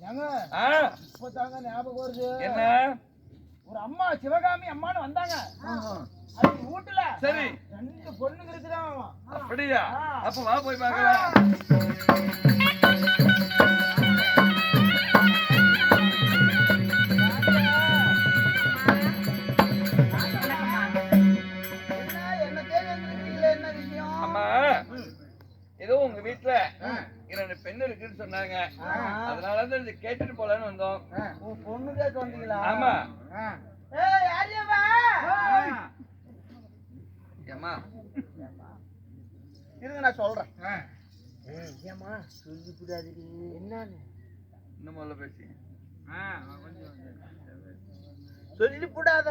ஏங்க? ஆ, இப்ப தாங்க ஞாபகம் வருது. என்ன? ஒரு அம்மா சிவகாமி அம்மான்னு வந்தாங்க. அது வீட்டுல. சரி. ரெண்டு பொண்ணுங்க இருக்கிறாங்க அப்படியா? அப்ப வா போய் ஏதோ உங்க வீட்டுல பெண் இருக்குன்னு சொன்னாங்க. அதனால தான் இது கேட்டுட்டு போலான்னு வந்தோம். உன் பொண்ணு கேட்க வந்தீங்களா? ஆமா. ஏம்மா? இருங்க நான் சொல்றேன். ஏமா சொல்லி கூடாதுடி என்னன்னு? இன்னும் முதல்ல பேசி. சொல்லி கூடாத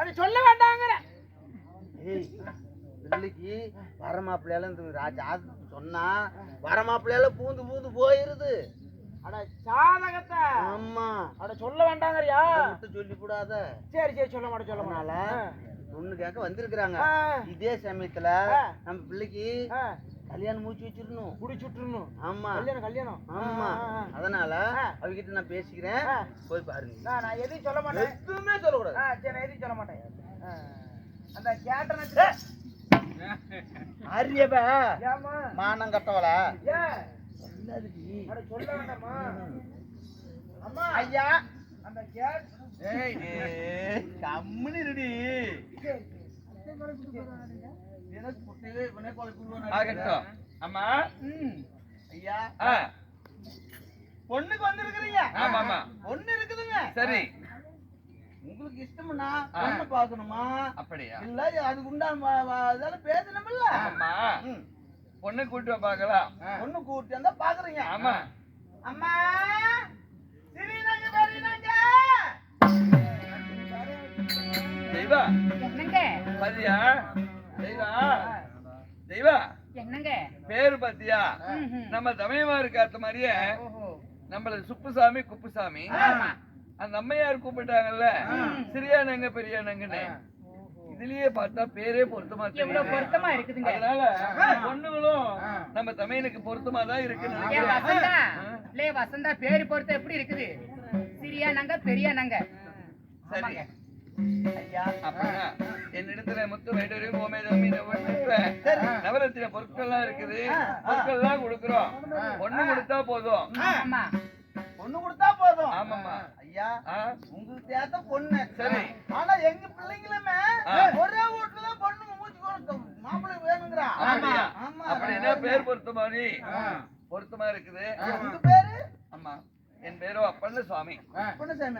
அது சொல்ல வேண்டாங்கிற. பிள்ளைக்கு வரமாப்பிள்ளையால இந்த ராஜா சொன்னா வரமாப்பிள்ளையால பூந்து பூந்து போயிருது. அட சாதகத்தை. ஆமா. அட சொல்ல வேண்டாங்கறியா? சொல்லி கூடாத. சரி சரி சொல்ல மாட்டேன் சொல்ல மாட்டேன். பொண்ணு கேட்க வந்திருக்கிறாங்க. இதே சமயத்துல நம்ம பிள்ளைக்கு கல்யாணம் மூச்சு வச்சிடணும். குடிச்சு விட்டுறணும். ஆமா. கல்யாணம் கல்யாணம். ஆமா. அதனால அவகிட்ட நான் பேசிக்கிறேன். போய் பாருங்க. நான் எதையும் சொல்ல மாட்டேன். எதுவுமே சொல்லக்கூடாது. சரி நான் எதையும் சொல்ல மாட்டேன். அந்த கேட்டன அரியப மானம் அம்மா ஐயா. அந்த கேட் கம்முனு இருடி. அம்மா. ஐயா. பொண்ணுக்கு வந்திருக்கிறீங்க? ஆமா ஆமா. பொண்ணு இருக்குதுங்க. சரி. உங்களுக்கு இஷ்டம்னா. பொண்ணு பார்க்கணுமா? அப்படியா? இல்ல அதுக்கு உண்டான அதெல்லாம் பேசணும்ல ஆமா. பொண்ணு கூட்டு வா பார்க்கலாம். பொண்ணு கூட்டி வந்தா பாக்குறீங்க ஆமா. அம்மா சிறினங்க பெரியனங்க தெய்வா. என்னங்க? பாத்தியா? தெய்வா. தெய்வா. என்னங்க? பேரு பாத்தியா. நம்ம தமிழ்மாருக்கு ஏத்த மாதிரியே நம்மள சுப்புசாமி குப்புசாமி. ஆமா. அந்த அம்மையார் கூப்பிட்டாங்கல்ல? சிறியானங்க பெரியானங்கன்னு. இதுலயே பார்த்தா பேரே பொருத்தமா. பொருத்தமா இருக்குதுங்க? அதனால பொண்ணுங்களும் நம்ம தமிழுக்கு பொருத்தமா தான் நினைக்கிறேன். வசந்தா? பேரு பொறுத்த எப்படி இருக்குது? சிறியா நங்க பெரியா நங்க சரி என்னிடத்துல முத்து வைடூரி கோமேதம் நவரத்தின பொருட்கள்லாம் இருக்குது. பொருட்கள்லாம் கொடுக்குறோம். பொண்ணு கொடுத்தா போதும். பொண்ணு கொடுத்தா போதும். ஆமாம்மா. ஐயா உங்களுக்கு ஏத்த பொண்ணு. சரி. ஆனா எங்க பிள்ளைங்களுமே. ஒரே வீட்டுல தான் பொண்ணு மூச்சு மாப்பிள்ளை வேணுங்கிறா. அப்படியா? ஆமா. அப்படின்னா பேர் பொருத்தமா நீ பொருத்தமா இருக்குது. உங்க பேரு? ஆமா. என் பேரோ அப்பன்னு சுவாமி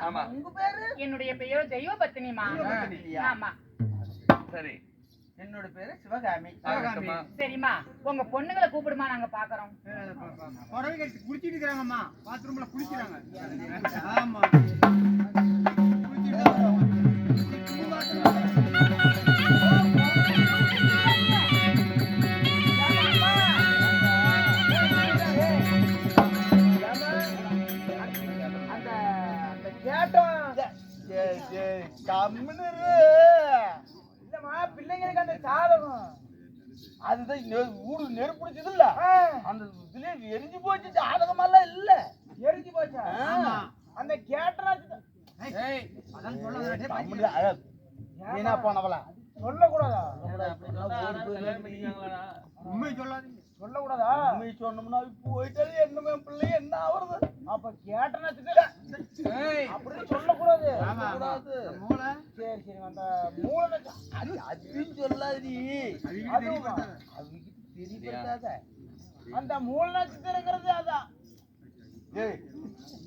ஆமா. உங்க பேரு? என்னுடைய பெயர் தெய்வ பத்தினிமா? ஆமா. சரி. என்னோட பேரு சிவகாமி. ஆகட்டும்மா. சரிம்மா. உங்க பொண்ணுங்களை கூப்பிடுமா நாங்க பாக்குறோம்? புடவை கட்டி குளிச்சிட்டு இருக்கிறாங்கம்மா. பாத்ரூம்ல குளிக்கிறாங்க. ஆமா. அந்த அந்த கேட்டோம். கம்முன்னு இரு. இல்லம்மா பிள்ளைங்களுக்கு அந்த சாதகம் அதுதான் ஊடு நெருப்பு பிடிச்சது இல்ல அந்த இதுல எரிஞ்சு போச்சு ஜாதகமெல்லாம் இல்ல. எரிஞ்சு போச்சா? அந்த கேட்டனா ஏய், வீணா போனவளா. சொல்லக்கூடாதா? உண்மை சொல்லாதீங்க. சொல்லக்கூடாதா? உண்மை சொன்னோம்னா போயிட்டாரு என்னமே பிள்ளை என்ன ஆவறது? அப்ப கேட்டனத்துக்கு அப்படின்னு சொல்லக்கூடாது. மூளை? சரி சரி அந்த மூளை அது அதுவும் சொல்லாதீ தெரியப்படுத்தாத அந்த அதான். ஏய்,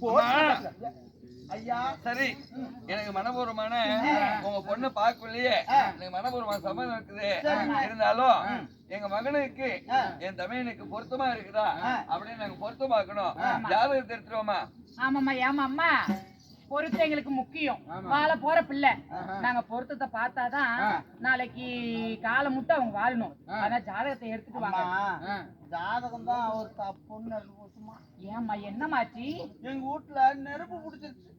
போச்சு. ஐயா சரி. எனக்கு மனப்பூர்வமான உங்க பொண்ணு பார்க்கலையே எனக்கு மனப்பூர்வமான சம்மதம் இருக்குது. இருந்தாலும் எங்க மகனுக்கு என் தமையனுக்கு பொருத்தமா இருக்குதா அப்படின்னு நாங்க பொருத்தம் பார்க்கணும் ஜாதகத்தை எடுத்துருவோமா ஆமாம்மா ஏமாம்மா பொருத்தம் எங்களுக்கு முக்கியம். வாழ போற பிள்ளை. நாங்க பொருத்தத்தை பார்த்தாதான் நாளைக்கு காலம் முட்டை அவங்க வாழணும். அதான் ஜாதகத்தை எடுத்துட்டு வாங்க. ஜாதகம் தான் அவர் தப்புன்னு போச்சுமா ஏம்மா என்னமாச்சு? எங்க வீட்டுல நெருப்பு பிடிச்சிருச்சு.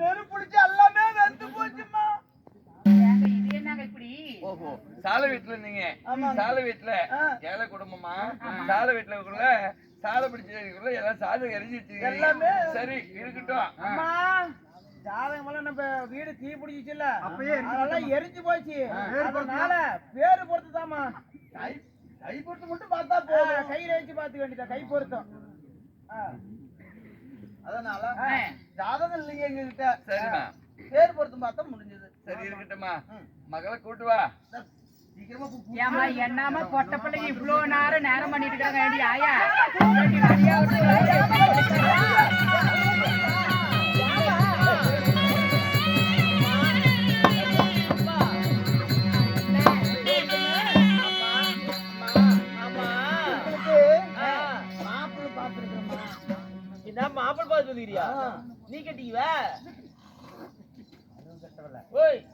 நெருப்பு பிடிச்சு எல்லாமே வெந்து போச்சுமா ஏங்க இது என்னங்க இப்படி? ஓஹோ சாலை வீட்டுல இருந்தீங்க. சாலை வீட்டுல. ஏழை குடும்பமா? சாலை வீட்டுல கூட சாலை பிடிச்சிருக்குள்ள எல்லாம் சாலை எரிஞ்சு வச்சிருக்கீங்க எல்லாமே சரி இருக்கட்டும். அம்மா ஜாதகம் எல்லாம் நம்ம வீடு தீ பிடிச்சிச்சுல்ல. அதெல்லாம் எரிஞ்சு போச்சு. பேரு பொறுத்து அதனால கை கை பொறுத்து மட்டும் பார்த்தா போதும். கையில வச்சு பார்த்துக்க வேண்டியதா கை பொருத்தம். அதனால. ஜாதகம் இல்லைங்க எங்க கிட்ட பேர் பொருத்தம் பார்த்தா முடிஞ்சது. சரி இருக்கட்டும்மா. ம். மகளை கூட்டு வா. சீக்கிரமா போ- போ. ஏமா என்னமா பொட்ட பிள்ளைங்க இவ்ளோ நேரம் நேரம் பண்ணிட்டு இருக்காங்க? ஆயா? என்ன நீ கட்டிக்குவ?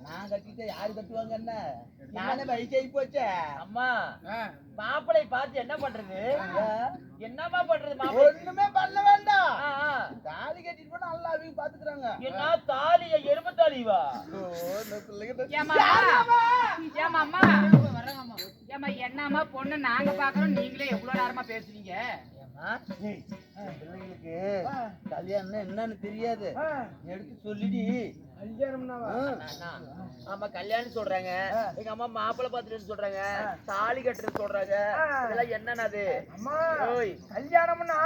நான் கட்டிட்ட யாரு கட்டுவாங்க என்ன? நானே வயசாகி போச்சே. அம்மா மாப்பிளை பார்த்து என்ன பண்றது? என்னம்மா பண்றது ஒண்ணுமே பண்ண வேண்டாம். தாலி கட்டிட்டு போனா நல்லா அவங்க பாத்துக்கிறாங்க. என்ன தாலிய எரும தாலிவா ஏமா ஏமா அம்மா. ஏமா என்னம்மா பொண்ணு நாங்க பாக்குறோம் நீங்களே எவ்வளவு நேரமா பேசுறீங்க? பிள்ளைங்களுக்கு கல்யாணம் என்னன்னு தெரியாது. எடுத்து சொல்லிடி. ஆமா கல்யாணம் சொல்றாங்க எங்க அம்மா மாப்பிள்ளை பார்த்துட்டு சொல்றாங்க தாலி கட்டுறது சொல்றாங்க இதெல்லாம் என்னன்னது அம்மா ஓய் கல்யாணம்னா.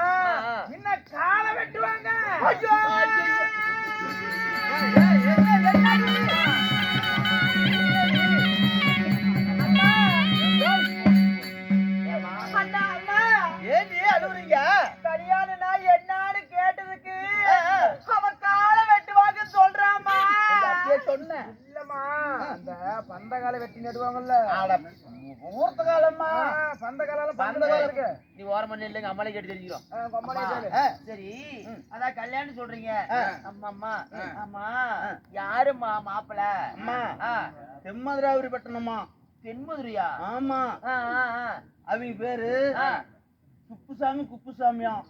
என்ன காலை வெட்டுவாங்க வெட்டி நடுவாங்கல்ல முகூர்த்த காலம்மா காலம் பந்த காலம் இருக்கு. நீ ஓரம் பண்ணி இல்லைங்க அம்மாளை கேட்டு அம்மா, சரி. அதான் கல்யாணம் சொல்றீங்க. அம்மா அம்மா. ஆமா யாரும்மா மாப்பிள? அம்மா. ஆ, தெம்மதுராபுரி பட்டணமா தென்மதுரையா? ஆமா. அவங்க பேரு. குப்புசாமி குப்புசாமியாம்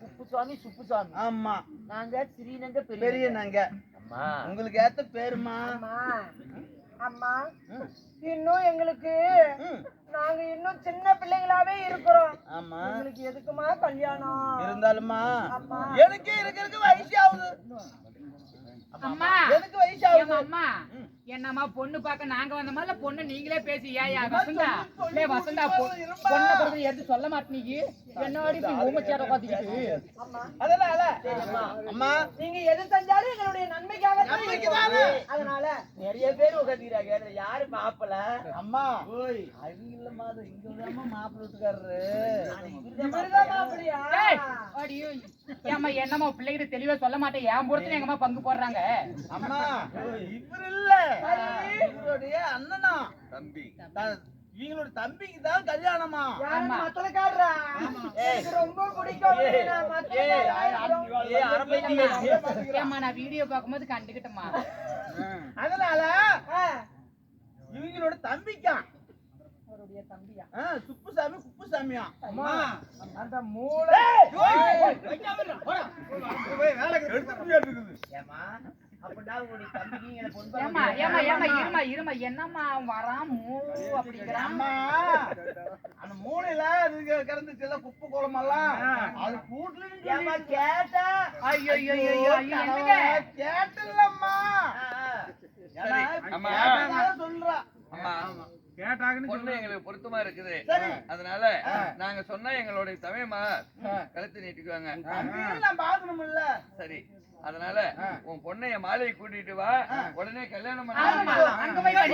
குப்புசாமி சுப்புசாமி. ஆமா. நாங்க ஸ்ரீநங்க பெரிய பெரிய நாங்க உங்களுக்கு ஏத்த பேருமா? அம்மா இன்னும் எங்களுக்கு ம், நாங்க இன்னும் சின்ன பிள்ளைங்களாவே இருக்கிறோம். ஆமா. எங்களுக்கு எதுக்குமா கல்யாணம்? இருந்தாலுமா. எனக்கு இருக்கிறதுக்கு வயசு ஆகுது? அம்மா. எனக்கு வயசு ஆகுது? அம்மா. என்னம்மா பொண்ணு பார்க்க நாங்க வந்தோமா? இல்ல பொண்ணு நீங்களே பேசி ஏயா வசந்தா. டேய் வசந்தா பொண்ணை கொடுத்து எடுத்து சொல்ல மாட்டீங்க என்னோட ஊமச்சார பாத்துக்கிட்டு அதனால அம்மா. அம்மா. நீங்க எது செஞ்சாலும் எங்களுடைய நன்மைக்காக? அதனால நிறைய பேர் உட்காந்துக்கிறாங்க யாரு மாப்பிள? அம்மா. அவங்க இல்லம்மா அது இங்க வந்து மாப்பிள்ளை வீட்டுக்காரரு. என்னம்மா பிள்ளைகிட்ட தெளிவா சொல்ல மாட்டேன்? என் பொறுத்து எங்கம்மா பங்கு போடுறாங்க. அம்மா. இவர் இல்ல. இவருடைய அண்ணனா தம்பி இவங்களோட தம்பிக்கு தான் கல்யாணமா ரொம்ப பிடிக்கும் நான் வீடியோ பார்க்கும்போது கண்டுக்கிட்டேம்மா அதனால இவங்களோட தம்பிக்கா அவருடைய தம்பியா சுப்புசாமி குப்புசாமியா அம்மா அந்த மூளை அப்படின்னா உங்களுடைய என்னம்மா அவன் வரான் மூ அப்படிங்கிறான் அம்மா அந்த மூலையில அதுங்க கிடந்துச்சுல குப்பை குளமெல்லாம். அது கூட்டுல ஏமா கேட்டா? ஐயோ அம்மா. சொல்றா. பொண்ணு எங்களுக்கு பொருத்தமா இருக்குது. அதனால நாங்க சொன்னா எங்களுடைய தமிழமா கழுத்து நீட்டிக்குவாங்க. சரி. அதனால உன் பொண்ணை என் மாலையை கூட்டிட்டு வா. உடனே கல்யாணம் பண்ணி.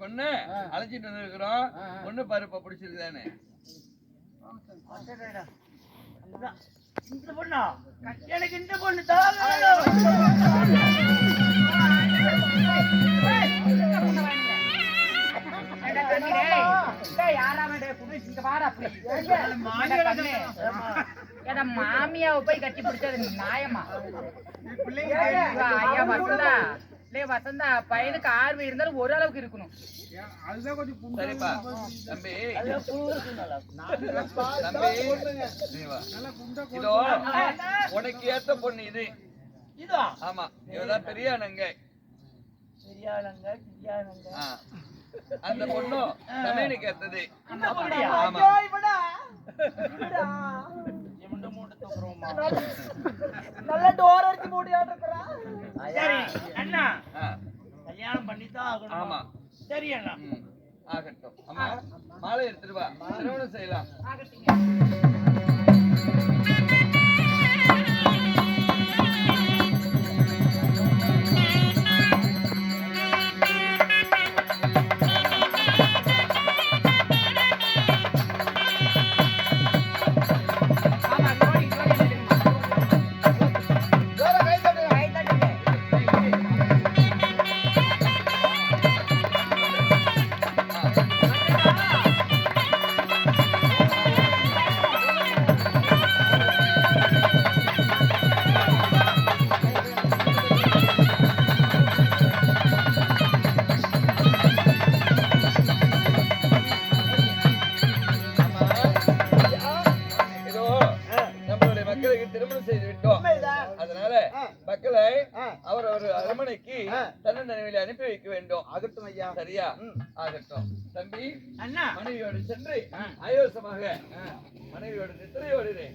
பொண்ணு அழைச்சிட்டு வந்திருக்கிறோம். பொண்ணு பருப்ப பிடிச்சிருக்குதானே இந்த பொண்ணா? எனக்கு இந்த பொண்ணு மாமியாவை போய் கட்டி பிடிச்சது நியாயமா ஐயா, ஐயா வசந்தா. லே வசந்தா பையனுக்கு ஆர்வம் இருந்தாலும் ஓரளவுக்கு இருக்கணும். அதுதான் கொஞ்சம் சரிப்பா. தம்பி. தம்பி நீ வா. இதோ உனக்கு ஏத்த பொண்ணு இது. இதா. ஆமா இவதான் பெரிய அண்ணங்க பெரியாளங்க சிரியாளங்க ஆ. அந்த பொண்ணும் தமையனுக்கு ஏத்தது. ஆமா. தூக்குறோமா நல்ல டோர் அடிச்சு மூடியாட்டு இருக்கிறான் சரி அண்ணா. ஆ, கல்யாணம் பண்ணித்தான் ஆகணும்? ஆமா. சரி அண்ணா. ஆகட்டும். அம்மா மாலை எடுத்துட்டு வா. திருமணம் செய்யலாம். ஆகட்டுங்க. ஆயோசமாக மனைவியோடு நித்திரையோடு இரு.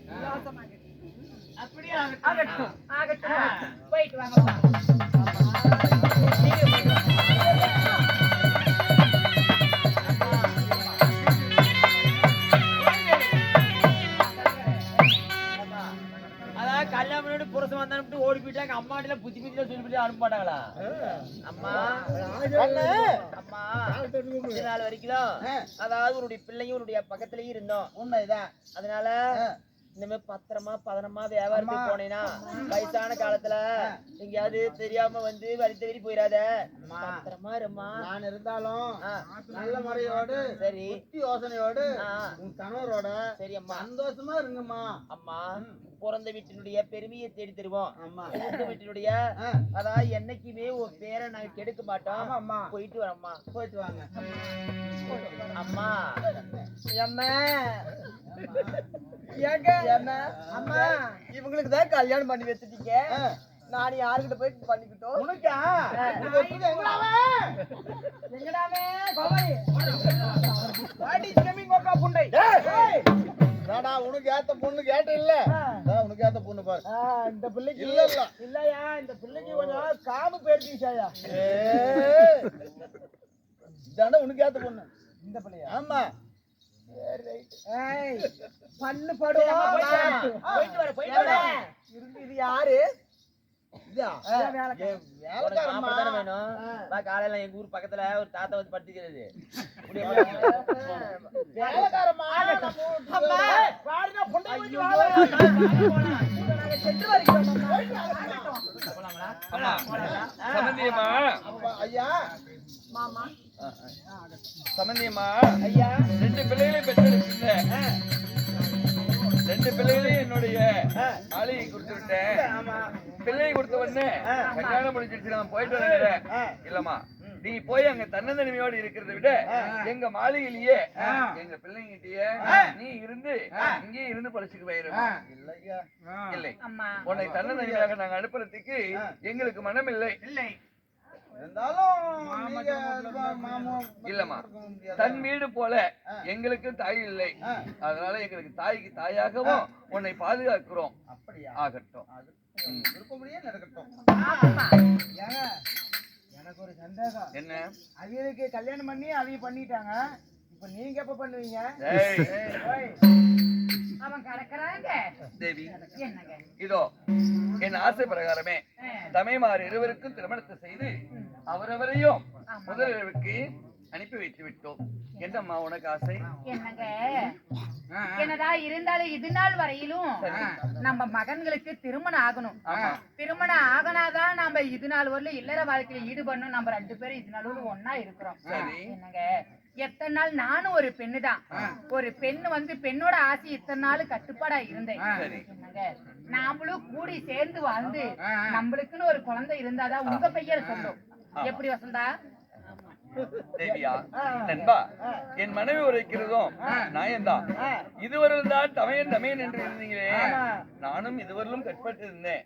அப்படியே ஆகட்டும், ஆகட்டும். போயிட்டு பண்ணிட்டு புருஷன் வந்தான்னு ஓடி போயிட்டாங்க அம்மாட்டில புத்தி புத்தில சொல்லி போட்டு அனுப்ப மாட்டாங்களா? அம்மா. கொஞ்ச நாள் வரைக்கும் அதாவது உன்னுடைய பிள்ளையும் உன்னுடைய பக்கத்துலயும் இருந்தோம். உண்மைதான். அதனால இனிமே பத்திரமா பதனமா வியாபாரத்துக்கு போனேன்னா வயசான காலத்துல எங்கேயாவது தெரியாம வந்து வழி தவறி போயிடாத அம்மா. பத்திரமா இருமா. நான் இருந்தாலும் நல்ல முறையோடு சரி. யோசனையோடு உன் கணவரோட சரி அம்மா. சந்தோஷமா இருங்கம்மா. அம்மா பிறந்த வீட்டினுடைய பெருமையை தேடி தருவோம். புகுந்த வீட்டினுடைய அதாவது என்னைக்குமே உன் பேரை நாங்க கெடுக்க மாட்டோம். ஆமாம்மா. போயிட்டு வரோம்மா போயிட்டு வாங்க. அம்மா. அம்மா. ஏங்க? அம்மா இவங்களுக்கு தான் கல்யாணம் பண்ணி வச்சுட்டீங்க. நான் யாருக்கிட்ட போய் பண்ணிக்கிட்டோம்? உனக்கா? எங்கடாமே கோமாளி வாடி கோக்கா புண்டை. உனக்கு ஏத்த பொண்ணு கேட்ட இல்ல. உனக்கு ஏத்த பொண்ணு பாரு. இந்த பிள்ளைக்கு இல்ல இல்ல இல்லையா? இந்த பிள்ளைக்கு கொஞ்சம் காமு ஏய், இதாண்டா உனக்கு ஏத்த பொண்ணு. இந்த பிள்ளையா? ஆமா. பண்ணு படுவா போயிட்டு வரேம்மா. போயிட்டு வரேன் போயிட்டு வரேன். இருந்து இது யாரு காலையில எங்க ஊர் பக்கத்துல ஒரு தாத்தா வந்து படுத்துக்கிறது. ஐயோ, மாமா. சமந்தியம்மா ஐயா ரெண்டு பிள்ளைகளையும் பெற்றெடுத்துட்டேன் ரெண்டு பிள்ளைகளையும் என்னுடைய மாளிகை கொடுத்து விட்டேன் பிள்ளையை கொடுத்த உடனே கல்யாணம் முடிஞ்சிருச்சு நான் போயிட்டு வரேன் இல்லம்மா நீ போய் அங்க தன்னந்தனிமையோடு இருக்கிறத விட எங்க மாளிகையிலேயே எங்க பிள்ளைங்கிட்டயே நீ இருந்து இங்கேயே இருந்து படிச்சுட்டு போயிருமா? இல்லையா? இல்லை. அம்மா. உன்னை தன்னந்தனிமையாக நாங்க அனுப்புறதுக்கு எங்களுக்கு மனம் இல்லை இல்லை. இல்லம்மா. தன் வீடு போல எங்களுக்கு தாய் இல்லை. அதனால எங்களுக்கு தாய்க்கு தாயாகவும் உன்னை பாதுகாக்கிறோம். ஆகட்டும். எனக்கு ஒரு சந்தேகம். என்ன? அவியலுக்கு கல்யாணம் பண்ணி அவிய பண்ணிட்டாங்க. இப்ப நீங்க எப்ப பண்ணுவீங்க? தேவி இதோ என் ஆசை பிரகாரமே. தமைமார் இருவருக்கும் திருமணத்தை செய்து அவரவரையும் முதலிரவுக்கு அனுப்பி வைத்து விட்டோம். என்னம்மா உனக்கு ஆசை? என்னங்க? என்னதா இருந்தாலும் இது நாள் வரையிலும் நம்ம மகன்களுக்கு திருமணம் ஆகணும். திருமணம் ஆகனாதான் நம்ம இது நாள் வரல இல்லற வாழ்க்கையில ஈடுபடணும். நம்ம ரெண்டு பேரும் இது நாள் ஒன்னா இருக்கிறோம். என்னங்க? எத்தனை நாள் நானும் ஒரு பெண்ணு தான் ஒரு பெண்ணு வந்து பெண்ணோட ஆசை இத்தனை நாள் கட்டுப்பாடா இருந்தேன். நாமளும் கூடி சேர்ந்து வாழ்ந்து நம்மளுக்குன்னு ஒரு குழந்தை இருந்தாதான் உங்க பெயர் சொல்லும். எப்படி வசந்தா? தேவியா நண்பா என் மனைவி உரைக்கிறதும் நியாயம்தான் இதுவரையில் தான் தமையன் தமையன் என்று இருந்தீங்களே. நானும் இதுவரையிலும் கட்பட்டு இருந்தேன்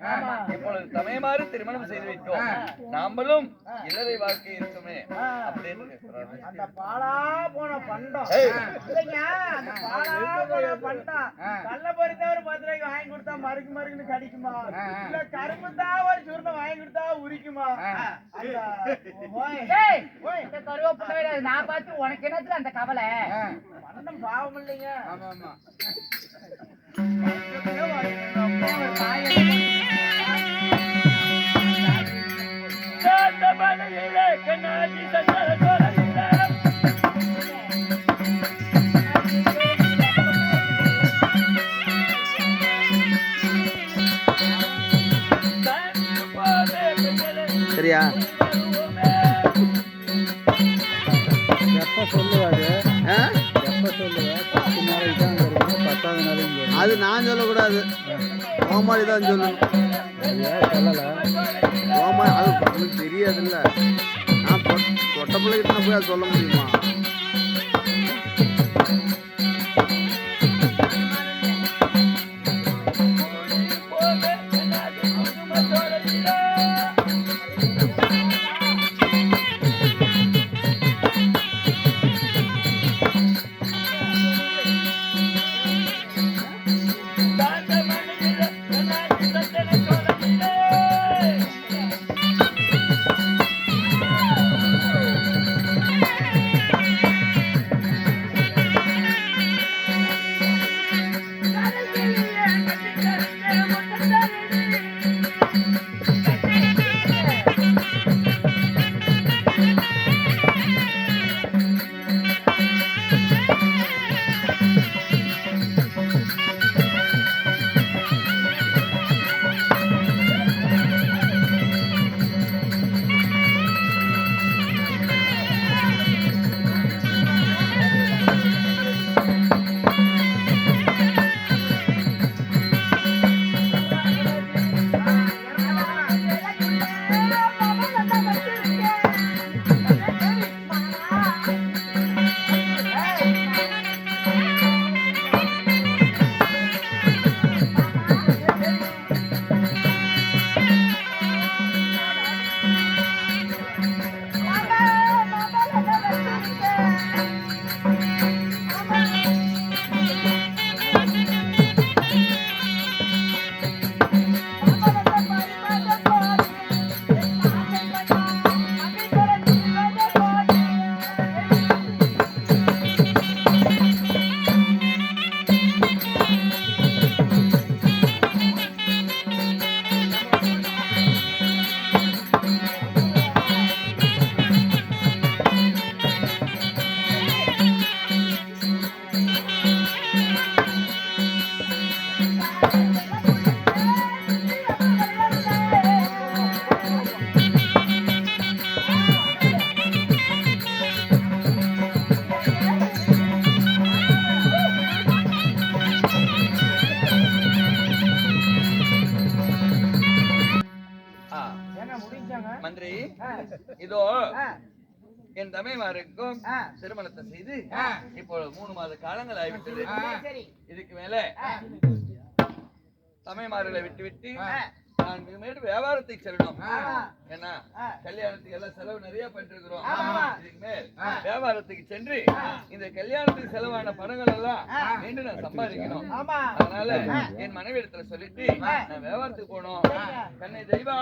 இப்பொழுது தமையமாறு திருமணம் செய்து வைத்தோம் நாமளும் இளரை வாழ்க்கை இருக்குமே அப்படின்னு. அந்த பாலா போன பண்டம். அந்த பாலா போன பண்டம். கள்ள பொறுத்தவரை பத்து ரூபாய்க்கு வாங்கி கொடுத்தா மறுக்கு மறுக்குன்னு கடிக்குமா? இல்ல கரும்பு தான் ஒரு சுருணை வாங்கி கொடுத்தா உரிக்குமா? அந்த இந்த கருவேப்பிள்ளை நான் பார்த்து உனக்கு என்னத்துல அந்த கவலை? பண்டம் பாவம் இல்லைங்க. சரியா? அது நான் சொல்லக்கூடாது. ஓமாடி தான் சொல்லணும். சொல்லல? ஓமா அது உங்களுக்கு தெரியாதுல்ல. நான் தொட்ட பிள்ளைகிட்ட போய் அதை சொல்ல முடியுமா? திருமணத்தை செய்து இப்போ மூணு மாத காலங்கள் ஆகிவிட்டது. இதுக்கு மேல தமைமார்களை விட்டு விட்டு நான் இனிமேட்டு வியாபாரத்துக்கு செல்லணும். ஏன்னா கல்யாணத்துக்கு எல்லாம் செலவு நிறைய பண்ணிருக்கிறோம். இதுக்கு மேல் வியாபாரத்துக்கு சென்று இந்த கல்யாணத்துக்கு செலவான பணங்கள் எல்லாம் மீண்டும் நான் சம்பாதிக்கணும். அதனால என் மனைவி இடத்துல சொல்லிட்டு நான் வியாபாரத்துக்கு போகணும். கண்ணை தெய்வா.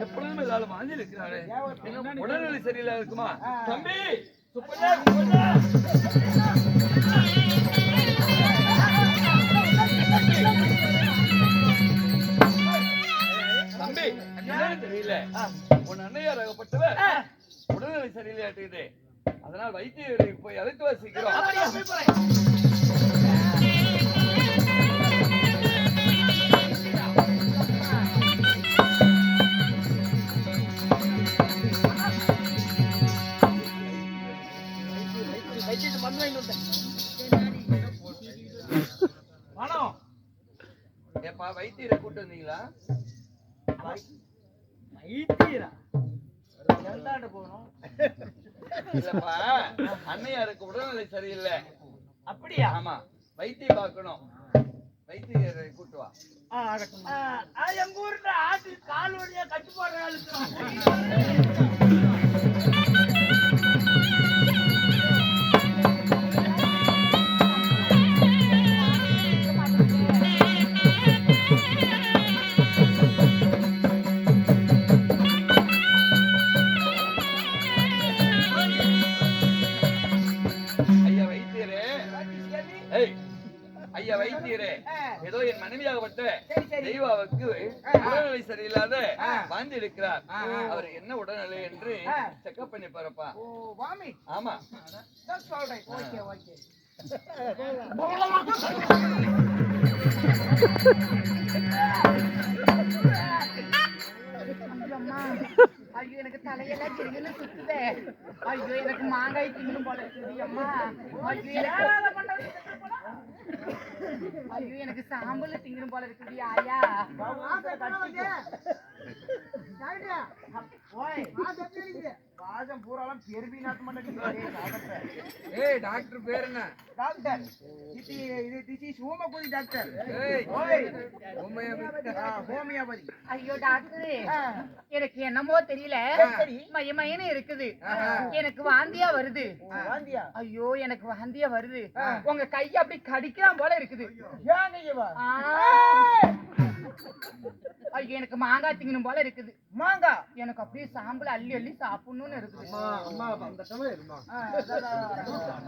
எப்பொழுதும் ஏதாவது வாங்கி இருக்கிறாரு உடல்நிலை சரியில்லை இருக்குமா தம்பி சுப்பண்ணா, சுப்பண்ணா. தம்பி என்னன்னு தெரியல உன் அன்னையார் அன்னையாராகப்பட்டவர் உடல்நிலை சரியில்லையாட்டுக்குது அதனால் வைத்தியர்களுக்கு போய் அழைத்து வசிக்கிறோம் దయచేసి మందు అయింది మనం ஏப்பா வைத்தீரை கூட்டு வந்தீங்களா? வைத்தீரா எந்தாண்ட போகணும்? இல்லப்பா அன்னையாருக்கு உடல்நிலை சரியில்லை. அப்படியா? ஆமா வைத்தியம் பார்க்கணும். வைத்தியரை கூட்டு வா. எங்க ஊர்ல ஆட்டு கால் வழியா கட்டு போடுற வைத்தியரே ஏதோ என் மனைவியாகப்பட்ட தெய்வாவுக்கு உடல்நிலை சரியில்லாத வாந்தி இருக்கிறார் அவர் என்ன உடல்நிலை என்று செக்அப் பண்ணி பாருப்பா. ஓ வாமி. ஆமா. Right. ஓகே ஓகே அம்மா, ஐயோ எனக்கு தலையெல்லாம் கிருகின்னு சுத்துதே. ஐயோ எனக்கு மாங்காய் திங்கணும் போல இருக்குது அம்மா. ஐயோ எனக்கு ஐயோ எனக்கு சாம்பல் திங்கணும் போல இருக்குது ஆயா வாசம் பூராலாம் பெருவி நாட்டு மாட்டேங்குது. ஏய் டாக்டர். பேர் என்ன? டாக்டர். இது இது திஸ் இஸ் ஹோமியோபதி டாக்டர். ஏய் ஓய். ஹோமியோபதி. ஆ, ஹோமியோபதி. ஐயோ டாக்டர். எனக்கு என்னமோ தெரியல. சரி. மயமயன்னு இருக்குது. எனக்கு வாந்தியா வருது. வாந்தியா? ஐயோ எனக்கு வாந்தியா வருது. உங்க கைய அப்படி கடிக்கலாம் போல இருக்குது. ஏங்க இவா ஆ. ஐயோ எனக்கு மாங்காய் திங்கணும் போல இருக்குது. மாங்கா? எனக்கு அப்படியே சாம்பல் அள்ளி அள்ளி சாப்பிடணும்னு இருக்குது.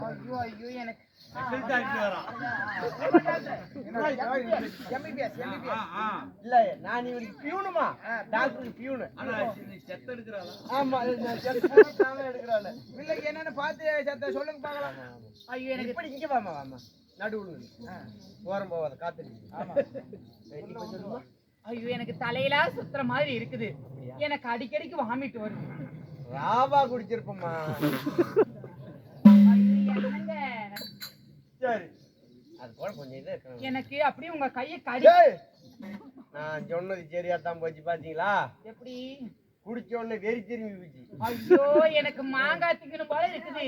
ஐயோ ஐயோ எனக்கு எம்பிபிஎஸ் இல்ல நான் இவனுக்கு பியூனுமா? டாக்டருக்கு பியூனு. ஆமா நான் செத்து இல்ல என்னன்னு பார்த்து சத்த சொல்லுங்க பார்க்கலாம். ஐயோ எனக்கு இப்படி இங்க வாமா வாமா நடுவுல ஓரம் போவாத காத்து ஆமா. ஐயோ எனக்கு தலையெல்லாம் சுத்துற மாதிரி இருக்குது. எனக்கு அடிக்கடிக்கு வாமிட் வருது. ராவா குடிச்சிருப்போம்மா? சரி. அது போல கொஞ்சம் இது இருக்கணும். எனக்கு அப்படியே உங்க கையை கடி நான் சொன்னது சரியா தான் போச்சு பாத்தீங்களா? எப்படி? குடிச்ச உடனே வெறி திரும்பி போச்சு ஐயோ எனக்கு மாங்காய் திங்கணும் போல இருக்குது.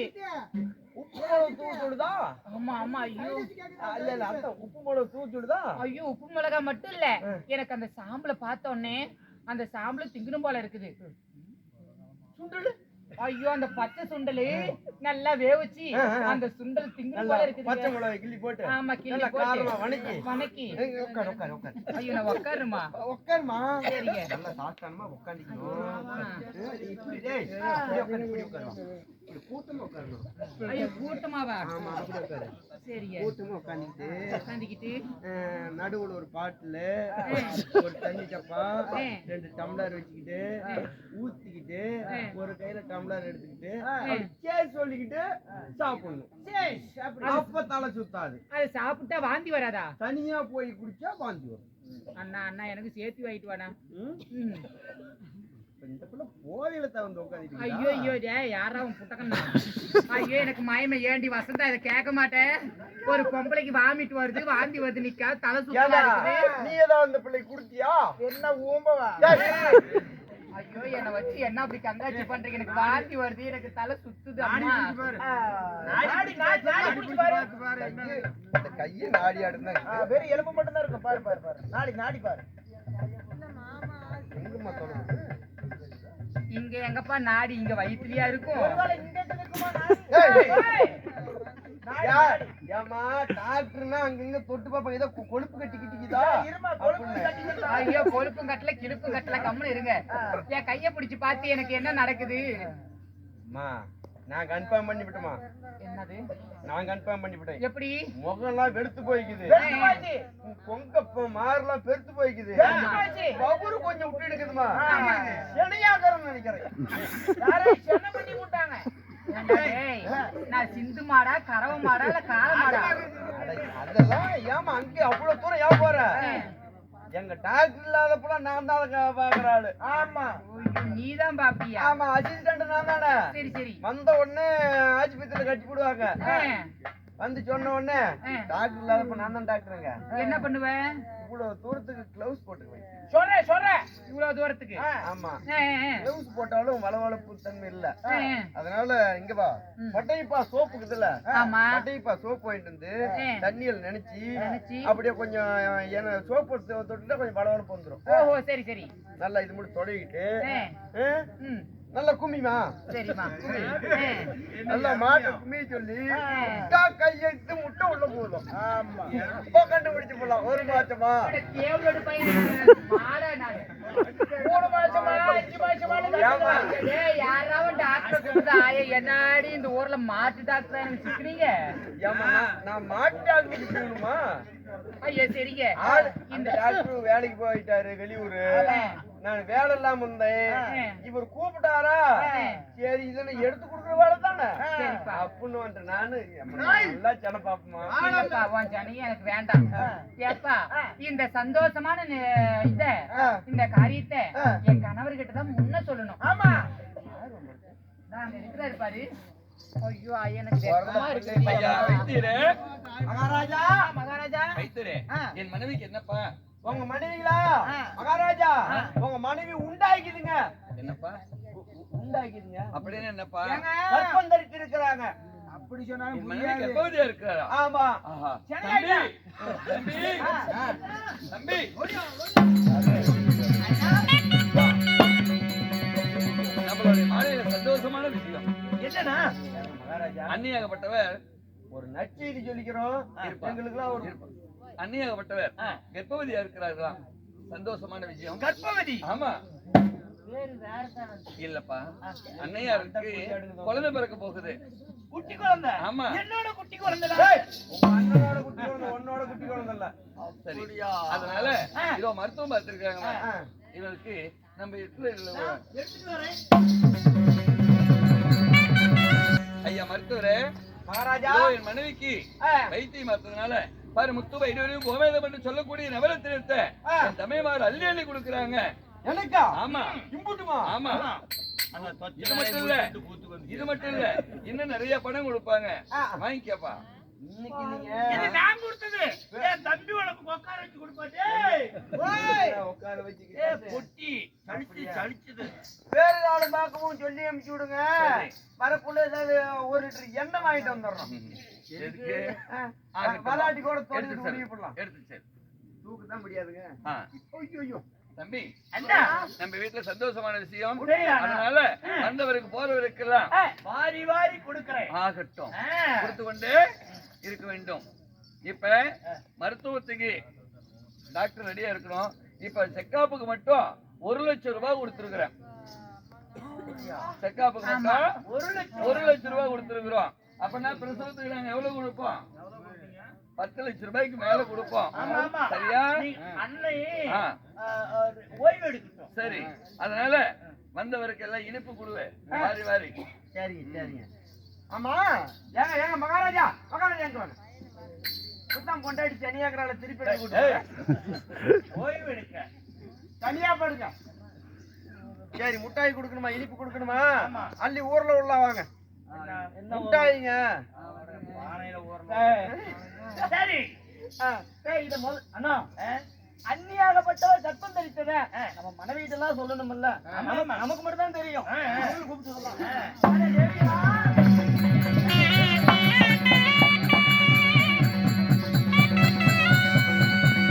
மிளகு தூத்துடுதா ஆமா ஆமா ஐயோ. இல்ல இல்ல அந்த உப்பு மிளகு தூத்துடுதா ஐயோ உப்பு மிளகாய் மட்டும் இல்ல. எனக்கு அந்த சாம்பலை பார்த்த உடனே அந்த சாம்பல திங்கணும் போல இருக்குது. சுண்டலு? ஐயோ அந்த பச்சை சுண்டலு நல்லா வேவிச்சு. அந்த சுண்டல் திங்கணும் போல பச்சை இருக்குது மிளகாய் கிள்ளி போட்டு. ஆமா கிள்ளி போட்டு. வணக்கி. வணக்கி. ஏய், உட்காரு உட்காரு உட்காரு ஐயோ நான் உட்காருமா உட்காருமா சரிங்க. நல்லா சாப்பிட்டானுமா உட்காந்துக்கணும் இப்படி டேய். இப்படி உட்காரு இப்படி உட்காரு இப்படி கூட்டமா உட்காரணும். ஐயோ கூட்டமாவா? ஆமா அப்படி உட்காரு. சரிங்க. கூட்டமா உட்காந்துக்கிட்டு உட்காந்துக்கிட்டு. நடுவுல ஒரு பாட்டுல ஒரு தண்ணி டப்பா ரெண்டு டம்ளர் வச்சுக்கிட்டு ஊத்திக்கிட்டு ஒரு கையில டம்ளர் எடுத்துக்கிட்டு சேர் சொல்லிக்கிட்டு சாப்பிடணும். அப்ப தலை சுத்தாது. அது சாப்பிட்டா வாந்தி வராதா? தனியா போய் குடிச்சா வாந்தி வரும். அண்ணா அண்ணா எனக்கு சேர்த்து வாங்கிட்டு வாடா இந்த பிள்ளை போதையில தகுந்து உட்காந்துட்டு ஐயோ ஐயோ டே யாரா உன் புட்டக்கண்ணா? ஐயோ எனக்கு மயமை ஏண்டி வசந்தா இதை கேட்க மாட்டேன். ஒரு பொம்பளைக்கு வாமிட் வருது வாந்தி வருது நிக்கா தலை சுத்தமா இருக்குது நீ ஏதாவது அந்த பிள்ளை குடுத்தியா? என்ன ஊம்பவா? ஐயோ என்னை வச்சு என்ன அப்படி கங்காச்சி பண்றீங்க? எனக்கு வாந்தி வருது எனக்கு தலை சுத்துது அம்மா. அந்த கையை. நாடி ஆடுனா வெறும் எலும்பு மட்டும் தான் இருக்கும். பாரு பாரு பாரு. நாடி நாடி பாரு. எங்கம்மா தொடங்குது? இங்க எங்கப்பா நாடி? இங்க வயிற்றுலயா இருக்கும்? டாக்டர்னா அங்கங்க தொட்டு பாப்பா ஏதோ கொழுப்பு. கட்டிக்கிட்டு ஐயோ கொழுப்பும் கட்டல கிழுப்பும் கட்டல. கம்முன்னு இருங்க. என் கைய பிடிச்சு பார்த்து எனக்கு என்ன நடக்குது? அம்மா நான் கன்ஃபார்ம் பண்ணி விட்டுமா என்னது? நான் கன்ஃபார்ம் பண்ணி விட்டேன் எப்படி? முகம்லாம் வெளுத்து போய்க்குது. வெளுத்து போச்சு. கொங்க மாரெல்லாம் பெருத்து போய்க்குது. பவுரு கொஞ்சம் விட்டு எடுக்குதுமா? ஆமா. செனையாகறன்னு நினைக்கிறேன். யாரோ சென்னை பண்ணி விட்டாங்க. நான் சிந்து மாடா கறவை மாடா இல்ல காளை மாடா? அதெல்லாம் ஏமா அங்கே அவ்வளவு தூரம் ஏன் போற? எங்க டாக்டர் இல்லாதப்பலாம் நான் தான் பாக்குற ஆளு. ஆமா. ஐயோ, நீதான் பாப்பியா? ஆமா அசிஸ்டன்ட் நான் தானே. சரி சரி. வந்த உடனே ஆஸ்பத்திரியில கட்டி போடுவாங்க. வந்து சொன்ன உடனே. டாக்டர் இல்லாதப்ப நான் தான் டாக்டருங்க. என்ன பண்ணுவேன் இவ்வளவு தூரத்துக்கு கிளவுஸ் போட்டுக்குவேன். சொல்றேன் சொல்றேன் இவ்வளவு தூரத்துக்கு. ஆமா. கிளவுஸ் போட்டாலும் வளவளப்பு தன்மை இல்ல. அதனால இங்க வா. பட்டைப்பா சோப்பு இருக்குதுல்ல? ஆமா. பட்டைப்பா சோப்பு வாங்கிட்டு வந்து. தண்ணியில் நினைச்சு நினைச்சு. அப்படியே கொஞ்சம் என்ன சோப்பு தொட்டுட்டா கொஞ்சம் வளவளப்பு வந்துரும். ஓஹோ சரி சரி. நல்லா இது மட்டும் தொடங்கிட்டு நல்லா கும்மிமா சரிம்மா ஆ. நல்லா மாட்டு கும்மி சொல்லி. முட்டா கையெடுத்து முட்டை உள்ள போதும் ஆமா. இப்ப கண்டுபிடிச்சு போலாம் ஒரு மாசமா? அட, தேவலோட பையன் மாடா நானு. மூணு மாசமா? அஞ்சு யாராவது டாக்டர் கூப்பிட்டு ஆயா என்னாடி இந்த ஊர்ல மாட்டு டாக்டர் எனக்கு சிக்கிறீங்க ஏம்மா, நான்- மாட்டு ஆளுக்கு சொல்லணுமா ஐயா சரிங்க. இந்த டாக்டர் வேலைக்கு போயிட்டாரு வெளியூரு. நான் வேலை இல்லாம இருந்தேன். இவர் கூப்பிட்டாரா? சரி இதுல எடுத்து கொடுக்குற வேலை தானே. அப்படின்னு வந்துட்டு நானு. நல்லா சென பாப்பமா உன் ஜனங்க எனக்கு வேண்டாம். ஏப்பா இந்த சந்தோஷமான இத இந்த காரியத்தை என் கணவர்கிட்ட தான் முன்ன சொல்லணும். ஆமா. நான் இருக்கிறாரு பாரு. ஐயோ எனக்கு மகாராஜா. மகாராஜா. என் மனைவிக்கு என்னப்பா? உங்க மனைவிங்களா மகாராஜா உங்க மனைவி உண்டாக்கிதுங்க என்னப்பா? உண்டாக்கிதுங்க அப்படின்னு என்னப்பா? கற்பம் தரித்து இருக்கிறாங்க. அப்படி சொன்னாலும் இருக்கிறாரா ஆமா. ஆஹா. தம்பி! தம்பி! தம்பி! நம்மளுடைய மாலையில சந்தோஷமான விஷயம். என்னன்னா மகாராஜா அன்னியாகப்பட்டவர் ஒரு நற்செய்தி சொல்லிக்கிறோம். எங்களுக்குலாம் ஒரு அன்னியாகப்பட்டவர் கர்ப்பவதியா இருக்கிறார்களாம் சந்தோஷமான விஷயம் கற்பவதி ஆமா. பேரு வேற தான் இல்லப்பா. அன்னையாருக்கு குழந்தை பிறக்க போகுது. குட்டி குழந்தை. ஆமா. என்னோட குட்டி குழந்தை டேய், உங்க அண்ணனோட குட்டி குழந்தை உன்னோட குட்டி குழந்தை இல்ல சரி அதனால இதோ மருத்துவம் பார்த்திருக்காங்க. இவருக்கு நம்ம ஐயா மருத்துவரே. மகாராஜா. என் மனைவிக்கு வைத்தியம் பார்த்ததுனால பாரு முத்து வைடவரையும் கோமேதம் என்று சொல்லக்கூடிய நவரத்தினத்தை என் தமையமார் அள்ளி அள்ளி கொடுக்குறாங்க. எனக்கா? ஆமா. இம்புட்டுமா? ஆமா. இது மட்டும் இல்ல இது மட்டும் இல்ல இன்னும் நிறைய பணம் கொடுப்பாங்க. வாங்கிக்கப்பா. இன்னைக்கு நீங்க நான் கொடுத்தது. தம்பி உனக்கு உட்கார வச்சு கொடுப்பாட்டே உட்கார வச்சுக்கிட்டு பொட்டி சளிச்சு சளிச்சது வேற பார்க்கவும் சொல்லி அனுப்பிச்சு விடுங்க. வரப்புள்ள ஏதாவது ஒரு லிட்டர் எண்ணெய் வாங்கிட்டு வந்துடுறோம். எதுக்கு? ஆ, ஆகட்டும். மலாட்டி கூட தொடர்ந்து. முடிவு பண்ணலாம் எடுத்து சரி. தூக்கு தான் முடியாதுங்க. ஐயோ ஐயோ தம்பி அண்ணா. நம்ம வீட்டுல சந்தோஷமான விஷயம்? அதனால வந்தவருக்கு போறவருக்கெல்லாம் வாரி வாரி கொடுக்கறேன். ஆகட்டும். கொடுத்து கொண்டே இருக்க வேண்டும். இப்ப மருத்துவத்துக்கு டாக்டர் ரெடியா இருக்கணும். இப்ப செக்காப்புக்கு மட்டும் ஒரு லட்சம் ரூபாய் கொடுத்துருக்குறேன். செக்காப்புக்கு மட்டும் ஒரு லட்சம் ரூபாய் கொடுத்துருக்குறோம். அப்பனா பிரசவத்துக்கு நாங்க எவ்வளவு கொடுப்போம்? பத்து லட்சம் ரூபாய்க்கு மேல கொடுப்போம். சரியா? சரி. அதனால வந்தவருக்கு எல்லாம் இனிப்பு கொடுவே வாரி வாரி. சரிங்க சரிங்க. ஆமா. ஏங்க ஏங்க மகாராஜா மகாராஜா எங்க வாங்க. புத்தம் கொண்டாடி தனியாக்குறால திருப்பி. ஓய்வு எடுக்க. தனியா படுங்க. சரி முட்டாய் கொடுக்கணுமா இனிப்பு கொடுக்கணுமா? அள்ளி ஊர்ல உள்ள வாங்க. முட்டாய்ங்க. சரி. ஏய், இத முதல் அண்ணா. அந்நியாகப்பட்டவர் கற்பம் தரித்தத நம்ம மனைவிட்டெல்லாம் சொல்லணும்ல நமக்கு நமக்கு மட்டும் தான் தெரியும் கூப்பிட்டு சொல்லலாம்.